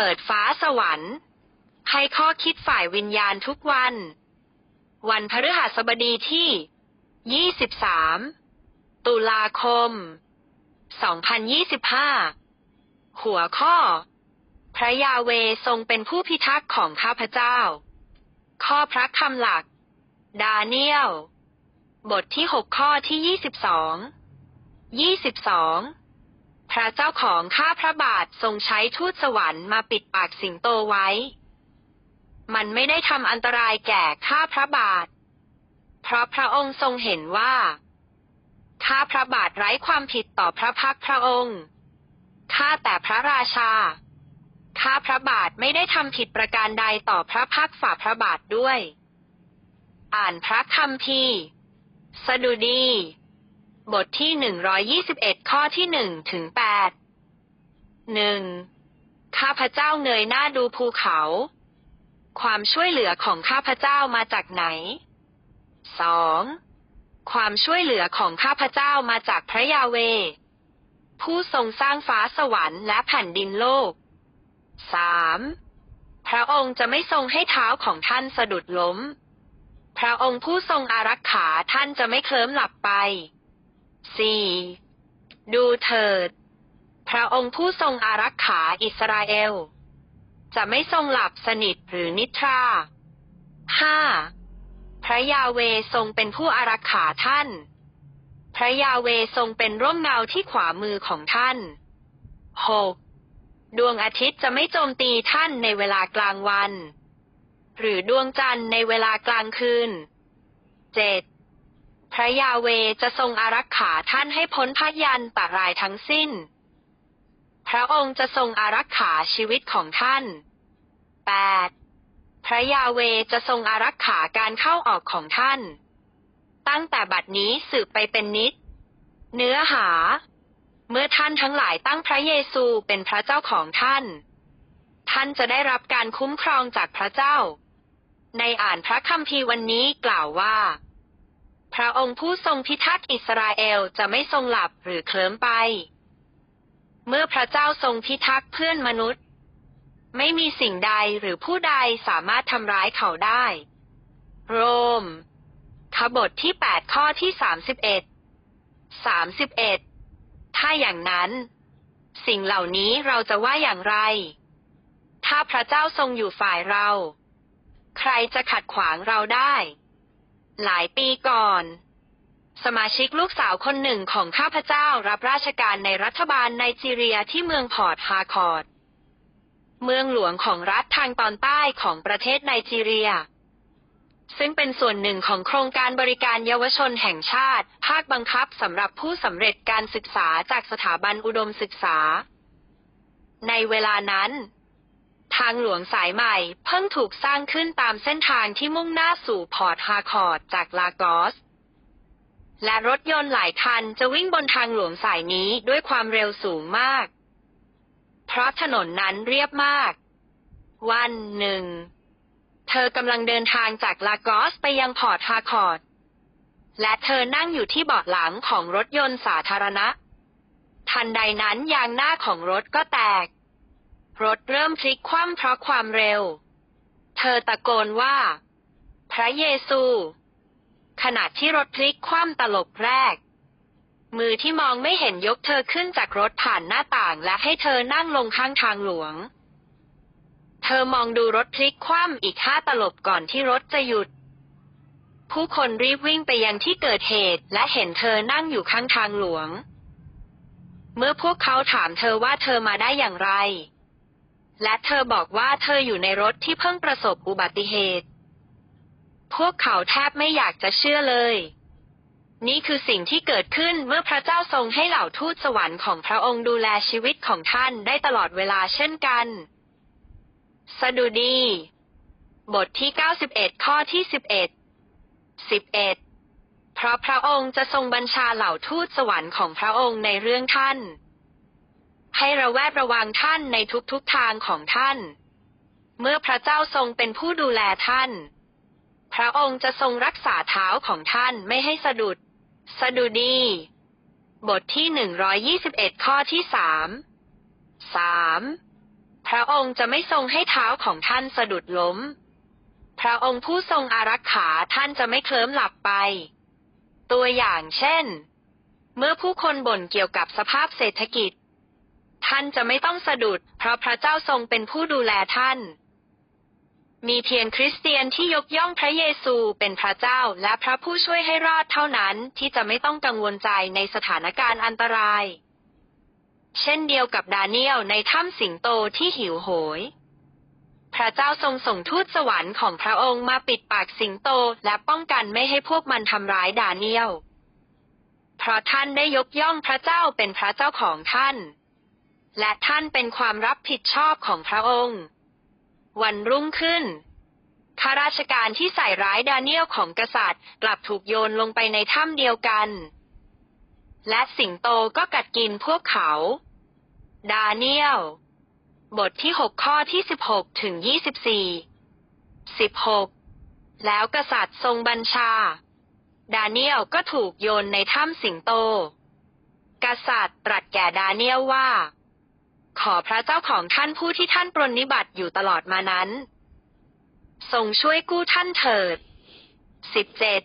เปิดฟ้าสวรรค์ ให้ข้อคิดฝ่ายวิญญาณทุกวัน วันพฤหัสบดีที่ 23 ตุลาคม 2025 หัวข้อ พระยาเวทรงเป็นผู้พิทักษ์ของข้าพเจ้า ข้อพระคำหลัก ดาเนียล บทที่ 6 ข้อที่ 22 22 พระเจ้าของข้าพระบาททรงใช้ทูตสวรรค์มาปิดปากสิงโตไว้ มันไม่ได้ทำอันตรายแก่ข้าพระบาท เพราะพระองค์ทรงเห็นว่า ข้าพระบาทไร้ความผิดต่อพระพักพระองค์ ข้าแต่พระราชา ข้าพระบาทไม่ได้ทำผิดประการใดต่อพระพักฝ่าพระบาทด้วย อ่านพระคัมภีร์สดุดี บทที่หนึ่งร้อยยี่สิบเอ็ดข้อที่หนึ่งถึงแปดหนึ่งข้าพเจ้าเงยหน้าดูภูเขา ความช่วยเหลือของข้าพเจ้ามาจากไหนสองความช่วยเหลือของข้าพเจ้ามาจากพระยาเว ผู้ทรงสร้างฟ้าสวรรค์และแผ่นดินโลกสามพระองค์จะไม่ทรงให้เท้าของท่านสะดุดล้ม พระองค์ผู้ทรงอารักขาท่านจะไม่เคลิ้มหลับไป สี่ดูเถิด พระองค์ผู้ทรงอารักขาอิสราเอล จะไม่ทรงหลับสนิทหรือนิทราห้าพระยาเวทรงเป็นผู้อารักขาท่าน พระยาเวทรงเป็นร่มเงาที่ขวามือของท่านหกดวงอาทิตย์จะไม่โจมตีท่านในเวลากลางวัน หรือดวงจันทร์ในเวลากลางคืนเจ็ด พระยาเวจะทรงอารักขาท่านให้พ้นพยันตรายทั้งสิ้น พระองค์จะทรงอารักขาชีวิตของท่าน 8. พระยาเวจะทรงอารักขาการเข้าออกของท่าน ตั้งแต่บัดนี้สืบไปเป็นนิด เนื้อหา เมื่อท่านทั้งหลายตั้งพระเยซูเป็นพระเจ้าของท่าน ท่านจะได้รับการคุ้มครองจากพระเจ้า ในอ่านพระคัมภีร์วันนี้กล่าวว่า พระองค์ผู้ทรงพิทักษ์อิสราเอลจะไม่ทรงหลับหรือเคลิ้มไป เมื่อพระเจ้าทรงพิทักษ์เพื่อนมนุษย์ ไม่มีสิ่งใดหรือผู้ใดสามารถทำร้ายเขาได้ โรม ขบทที่ 8 ข้อที่ 31 31 ถ้าอย่างนั้น สิ่งเหล่านี้เราจะว่าอย่างไร ถ้าพระเจ้าทรงอยู่ฝ่ายเรา ใครจะขัดขวางเราได้ หลายปีก่อน สมาชิกลูกสาวคนหนึ่งของข้าพเจ้ารับราชการในรัฐบาลไนจีเรียที่เมืองพอร์ตฮาคอร์ดเมืองหลวงของรัฐทางตอนใต้ของประเทศไนจีเรีย ซึ่งเป็นส่วนหนึ่งของโครงการบริการเยาวชนแห่งชาติ ภาคบังคับสำหรับผู้สำเร็จการศึกษาจากสถาบันอุดมศึกษา ในเวลานั้น ทางหลวงสายใหม่ เพิ่งถูกสร้างขึ้นตามเส้นทางที่มุ่งหน้าสู่พอร์ตฮาคอร์ดจากลากอส และรถยนต์หลายคันจะวิ่งบนทางหลวงสายนี้ด้วยความเร็วสูงมาก เพราะถนนนั้นเรียบมาก วันหนึ่ง เธอกำลังเดินทางจากลากอสไปยังพอร์ตฮาคอร์ด และเธอนั่งอยู่ที่เบาะหลังของรถยนต์สาธารณะ ทันใดนั้นยางหน้าของรถก็แตก รถเริ่มพลิกคว่ำเพราะความเร็ว เธอตะโกนว่า พระเยซู ขณะที่รถพลิกคว่ำตลบแรก มือที่มองไม่เห็นยกเธอขึ้นจากรถผ่านหน้าต่างและให้เธอนั่งลงข้างทางหลวง เธอมองดูรถพลิกคว่ำอีกห้าตลบก่อนที่รถจะหยุด ผู้คนรีบวิ่งไปยังที่เกิดเหตุและเห็นเธอนั่งอยู่ข้างทางหลวง เมื่อพวกเขาถามเธอว่าเธอมาได้อย่างไร และเธอบอกว่าเธออยู่ในรถที่เพิ่งประสบอุบัติเหตุ พวกเขาแทบไม่อยากจะเชื่อเลย นี่คือสิ่งที่เกิดขึ้นเมื่อพระเจ้าทรงให้เหล่าทูตสวรรค์ของพระองค์ดูแลชีวิตของท่านได้ตลอดเวลาเช่นกัน สดุดี บทที่ 91 ข้อที่ 11 11 เพราะพระองค์จะทรงบัญชาเหล่าทูตสวรรค์ของพระองค์ในเรื่องท่าน ให้ระแวดระวังท่านในทุกๆทางของท่าน เมื่อพระเจ้าทรงเป็นผู้ดูแลท่าน พระองค์จะทรงรักษาเท้าของท่านไม่ให้สะดุด สะดุดี บทที่121ข้อที่3 3. พพระองค์จะไม่ทรงให้เท้าของท่านสะดุดล้ม พระองค์ผู้ทรงอารักขาท่านจะไม่เคลิ้มหลับไป ตัวอย่างเช่น เมื่อผู้คนบ่นเกี่ยวกับสภาพเศรษฐกิจ ท่านจะไม่ต้องสะดุด เพราะพระเจ้าทรงเป็นผู้ดูแลท่าน มีเพียงคริสเตียนที่ยกย่องพระเยซูเป็นพระเจ้าและพระผู้ช่วยให้รอดเท่านั้นที่จะไม่ต้องกังวลใจในสถานการณ์อันตราย เช่นเดียวกับดาเนียลในถ้ำสิงโตที่หิวโหยพระเจ้าทรงส่งทูตสวรรค์ของพระองค์มาปิดปากสิงโตและป้องกันไม่ให้พวกมันทำร้ายดาเนียล เพราะท่านได้ยกย่องพระเจ้าเป็นพระเจ้าของท่าน และท่านเป็นความรับผิดชอบของพระองค์ วันรุ่งขึ้น ข้าราชการที่ใส่ร้ายดาเนียลของกษัตริย์ กลับถูกโยนลงไปในถ้ำเดียวกัน และสิงโตก็กัดกินพวกเขา ดาเนียล บทที่หกข้อที่สิบหกถึงยี่สิบสี่สิบหกแล้วกษัตริย์ทรงบัญชา ดาเนียลก็ถูกโยนในถ้ำสิงโต กษัตริย์ตรัสแก่ดาเนียลว่า ขอพระเจ้าของท่านผู้ที่ท่านปรนนิบัติอยู่ตลอดมานั้น ทรงช่วยกู้ท่านเถิดสิบเจ็ด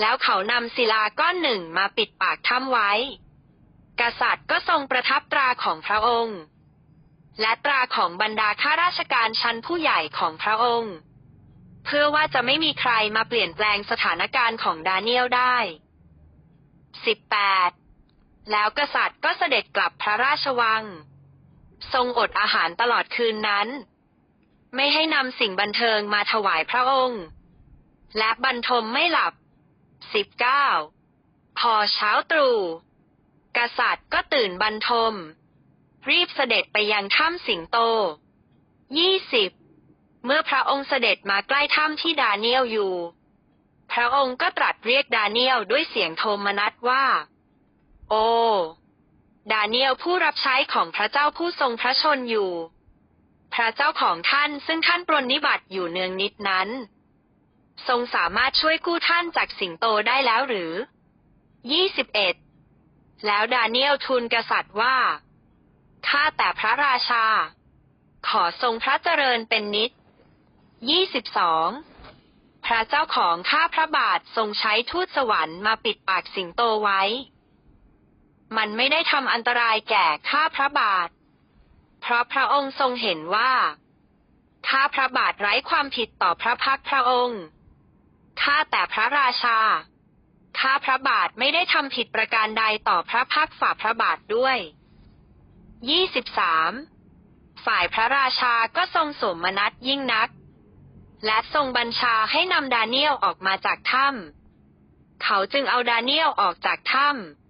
แล้วเขานำศิลาก้อนหนึ่งมาปิดปากถ้ำไว้ กษัตริย์ก็ทรงประทับตราของพระองค์ และตราของบรรดาข้าราชการชั้นผู้ใหญ่ของพระองค์ เพื่อว่าจะไม่มีใครมาเปลี่ยนแปลงสถานการณ์ของดาเนียลได้ 18. แล้วกษัตริย์ก็เสด็จกลับพระราชวัง ทรงอดอาหารตลอดคืนนั้น ไม่ให้นำสิ่งบันเทิงมาถวายพระองค์ และบรรทมไม่หลับ 19. พอเช้าตรู่กษัตริย์ก็ตื่นบรรทม รีบเสด็จไปยังถ้ำสิงโต 20. เมื่อพระองค์เสด็จมาใกล้ถ้ำที่ดาเนียลอยู่ พระองค์ก็ตรัสเรียกดาเนียลด้วยเสียงโทมนัสว่า โอ้ ดาเนียลผู้รับใช้ของพระเจ้าผู้ทรงพระชนอยู่ พระเจ้าของท่านซึ่งท่านปรนนิบัติอยู่เนืองนิดนั้น ทรงสามารถช่วยกู้ท่านจากสิงโตได้แล้วหรือ 21. แล้วดาเนียลทูลกษัตริย์ว่า ข้าแต่พระราชา ขอทรงพระเจริญเป็นนิด 22. พระเจ้าของข้าพระบาททรงใช้ทูตสวรรค์มาปิดปากสิงโตไว้ มันไม่ได้ทำอันตรายแก่ข้าพระบาท เพราะพระองค์ทรงเห็นว่า ข้าพระบาทไร้ความผิดต่อพระพักพระองค์ ข้าแต่พระราชา ข้าพระบาทไม่ได้ทำผิดประการใดต่อพระพักฝ่าพระบาทด้วย 23. ฝ่ายพระราชาก็ทรงสมนัสยิ่งนัก และทรงบัญชาให้นำดาเนียลออกมาจากถ้ำเขาจึงเอาดาเนียลออกจากถ้ำ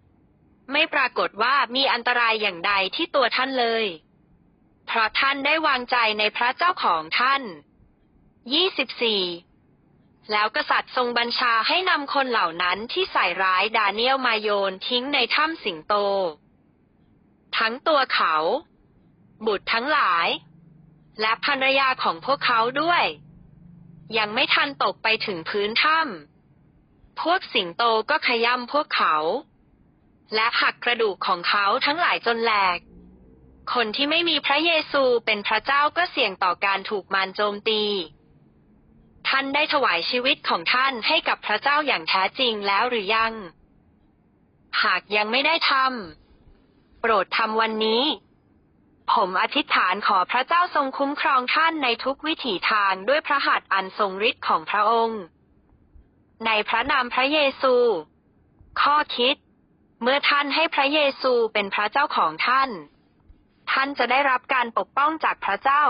ไม่ปรากฏว่ามีอันตรายอย่างใดที่ตัวท่านเลย เพราะท่านได้วางใจในพระเจ้าของท่าน 24. แล้วกษัตริย์ทรงบัญชาให้นำคนเหล่านั้นที่ใส่ร้ายดาเนียลมาโยนทิ้งในถ้ำสิงโต ทั้งตัวเขา บุตรทั้งหลาย และภรรยาของพวกเขาด้วย ยังไม่ทันตกไปถึงพื้นถ้ำพวกสิงโตก็ขย่ำพวกเขา และหักกระดูกของเขาทั้งหลายจนแหลก คนที่ไม่มีพระเยซูเป็นพระเจ้าก็เสี่ยงต่อการถูกมารโจมตี ท่านได้ถวายชีวิตของท่านให้กับพระเจ้าอย่างแท้จริงแล้วหรือยัง หากยังไม่ได้ทำ โปรดทำวันนี้ ผมอธิษฐานขอพระเจ้าทรงคุ้มครองท่านในทุกวิถีทางด้วยพระหัตถ์อันทรงฤทธิ์ของพระองค์ ในพระนามพระเยซู ข้อคิด เมื่อท่านให้พระเยซูเป็นพระเจ้าของท่าน ท่านจะได้รับการปกป้องจากพระเจ้า